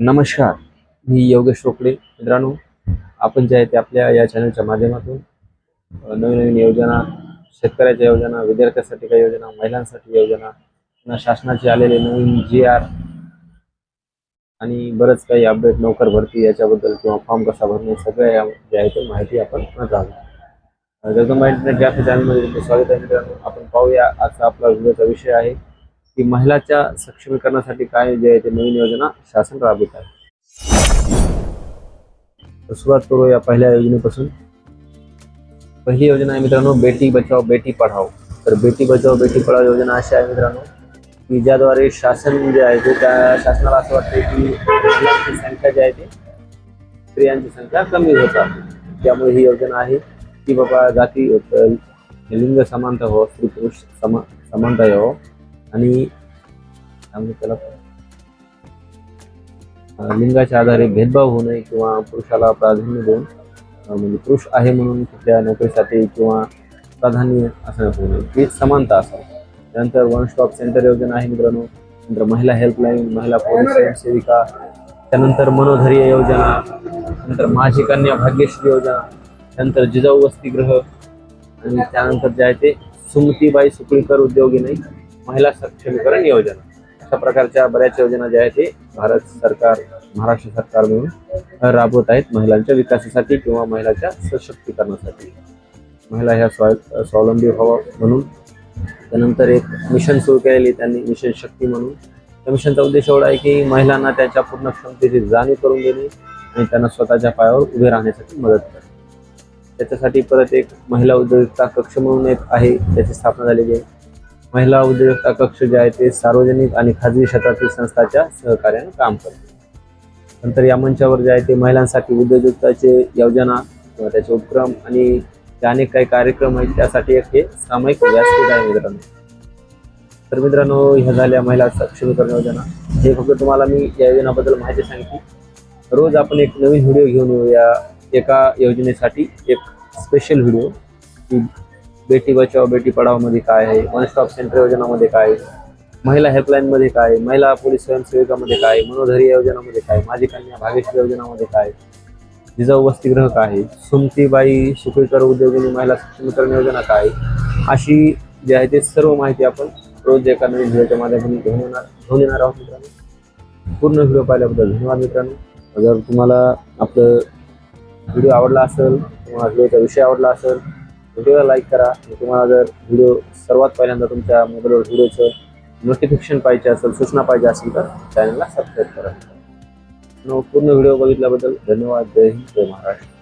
नमस्कार मी योगेश रोकडे. मित्रांनो आपण जे आहे ते आपल्या या चॅनलच्या माध्यमातून नवीन नवीन योजना शेतकऱ्याच्या योजना विद्यार्थ्यांसाठी काही योजना महिलांसाठी योजना पुन्हा शासनाचे आलेले नवीन जी आर आणि बरंच काही अपडेट नोकर भरती याच्याबद्दल किंवा फॉर्म कसा भरणे सगळ्या या जे आहे ते माहिती आपण म्हणत आहोत जगदंबा इंटरनेट या चॅनलमध्ये स्वागत आहे मित्रांनो. आपण पाहूया आजचा आपला व्हिडिओचा विषय आहे की महिलाच्या सक्षमीकरणासाठी काय जे आहे ते नवीन योजना शासन राबवित आहे. सुरुवात सुरुवात करूया पहिल्या योजनेपासून. पहिली योजना आहे मित्रांनो बेटी बचाव बेटी पढाओ. तर बेटी बचाव बेटी पढाओ योजना अशी आहे मित्रांनो की ज्याद्वारे शासन जे आहे ते त्या शासनाला असं वाटते की महिलांची संख्या जी आहे ती स्त्रियांची संख्या कमी होतात त्यामुळे ही योजना आहे की बाबा जाती लिंग समानता हो स्त्री पुरुष समा समानता हो. आणि आम्ही त्याला लिंगाच्या आधारे भेदभाव होऊ नये किंवा पुरुषाला प्राधान्य देऊन म्हणजे पुरुष आहे म्हणून कुठल्या नोकरीसाठी किंवा प्राधान्य असं होऊ नये. ती समानता असावी. त्यानंतर वन स्टॉप सेंटर योजना आहे मित्रांनो. नंतर महिला हेल्पलाईन महिला पोलीस स्वयंसेविका त्यानंतर मनोधैर्य योजना नंतर माझी कन्या भाग्यश्री योजना त्यानंतर जिजाऊ वसतिगृह आणि त्यानंतर जे आहे ते सुमतीबाई सुकळीकर उद्योगी नाही. महिला सक्षमीकरण योजना. अशा प्रकारच्या बऱ्याच योजना ज्या आहेत ते भारत सरकार महाराष्ट्र सरकार मिळून राबवत आहेत महिलांच्या विकासासाठी किंवा महिलांच्या सशक्तीकरणासाठी. महिला ह्या स्वा स्वावलंबी व्हावं म्हणून. त्यानंतर एक मिशन सुरू केलेली त्यांनी मिशन शक्ती म्हणून. त्या मिशनचा उद्देश एवढा आहे की महिलांना त्यांच्या पूर्ण क्षमतेची जाणीव करून देणे आणि त्यांना स्वतःच्या पायावर उभे राहण्यासाठी मदत करणे. त्याच्यासाठी परत एक महिला उद्योजकता कक्ष म्हणून एक आहे त्याची स्थापना झालेली आहे. महिला उद्योजकता कक्ष जे आहे ते सार्वजनिक आणि खाजगी क्षेत्रातील संस्थाच्या सहकार्याने काम करते नंतर या मंचावर जे आहे ते महिलांसाठी उद्योजकताचे योजना किंवा त्याचे उपक्रम आणि ते अनेक काही कार्यक्रम आहेत त्यासाठी एक हे सामायिक व्यासपीठ आहे मित्रांनो. तर मित्रांनो ह्या झाल्या महिला सक्षमीकरण योजना. हे फक्त तुम्हाला मी या योजनाबद्दल माहिती सांगितली रोज आपण एक नवीन व्हिडिओ घेऊन येऊ या एका योजनेसाठी एक स्पेशल व्हिडिओ. की बेटी बचाव बेटी पढाओ मध्ये काय आहे? वन स्टॉप सेंटर योजनामध्ये काय आहे, महिला हेल्पलाईन मध्ये काय महिला पोलीस स्वयंसेविकामध्ये काय आहे, मनोधैर्य योजनामध्ये काय माझी कन्या भाग्यश्री योजनामध्ये काय आहे, जिजाऊ वसतिगृह काय आहे? सुमतीबाई सुखीकर उद्योगिनी महिला सक्षमीकरण योजना काय आहे, अशी जी आहे ते सर्व माहिती आपण रोज एका नवीन व्हिडिओच्या माध्यमातून घेऊन येणार घेऊन येणार आहोत मित्रांनो. पूर्ण व्हिडिओ पाहिल्याबद्दल धन्यवाद मित्रांनो. जर तुम्हाला आपलं व्हिडिओ आवडला असेल किंवा व्हिडिओचा विषय आवडला असेल व्हिडिओला लाईक करा. आणि तुम्हाला जर व्हिडिओ सर्वात पहिल्यांदा तुमच्या मोबाईलवर व्हिडिओचं नोटिफिकेशन पाहिजे असेल सूचना पाहिजे असेल तर चॅनलला सबस्क्राईब करा. पूर्ण व्हिडिओ बघितल्याबद्दल धन्यवाद. जय हिंद जय महाराष्ट्र.